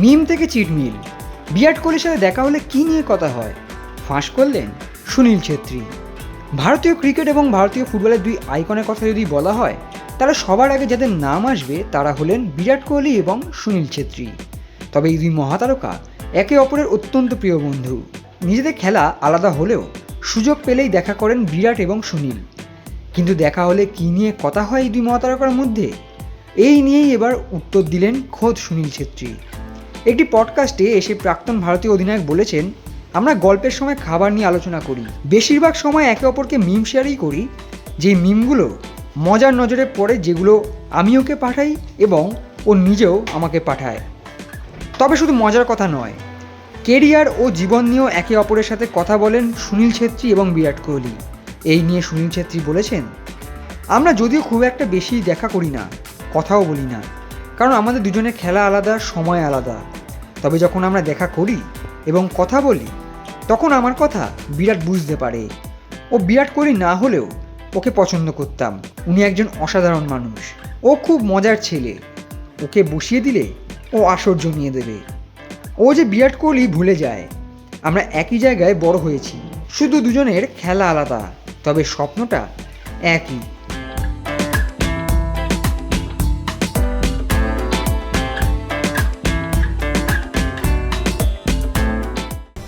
মিম থেকে চিটমিল। বিরাট কোহলির সাথে দেখা হলে কী নিয়ে কথা হয়? ফাঁস করলেন সুনীল ছেত্রী। ভারতীয় ক্রিকেট এবং ভারতীয় ফুটবলের দুই আইকনের কথা যদি বলা হয়, তাহলে সবার আগে যাদের নাম আসবে তারা হলেন বিরাট কোহলি এবং সুনীল ছেত্রী। তবে এই দুই মহাতারকা একে অপরের অত্যন্ত প্রিয় বন্ধু। নিজেদের খেলা আলাদা হলেও সুযোগ পেলেই দেখা করেন বিরাট এবং সুনীল। কিন্তু দেখা হলে কী নিয়ে কথা হয় এই দুই মহাতারকার মধ্যে? এই নিয়েই এবার উত্তর দিলেন খোদ সুনীল ছেত্রী। একটি পডকাস্টে এসে প্রাক্তন ভারতীয় অধিনায়ক বলেছেন, আমরা গল্পের সময় খাবার নিয়ে আলোচনা করি। বেশিরভাগ সময় একে অপরকে মিম শেয়ারই করি। যে মিমগুলো মজার নজরে পড়ে, যেগুলো আমি ওকে পাঠাই এবং ও নিজেও আমাকে পাঠায়। তবে শুধু মজার কথা নয়, কেরিয়ার ও জীবন নিয়েও একে অপরের সাথে কথা বলেন সুনীল ছেত্রী এবং বিরাট কোহলি। এই নিয়ে সুনীল ছেত্রী বলেছেন, আমরা যদিও খুব একটা বেশি দেখা করি না, কথাও বলি না। কারণ আমাদের দুজনের খেলা আলাদা, সময় আলাদা। তবে যখন আমরা দেখা করি এবং কথা বলি, তখন আমার কথা বিরাট বুঝতে পারে। ও বিরাট কোহলি না হলেও ওকে পছন্দ করতাম। উনি একজন অসাধারণ মানুষ। ও খুব মজার ছেলে। ওকে বসিয়ে দিলে ও আসর জমিয়ে দেবে। ও যে বিরাট কোহলি ভুলে যায়। আমরা একই জায়গায় বড় হয়েছি। শুধু দুজনের খেলা আলাদা, তবে স্বপ্নটা একই।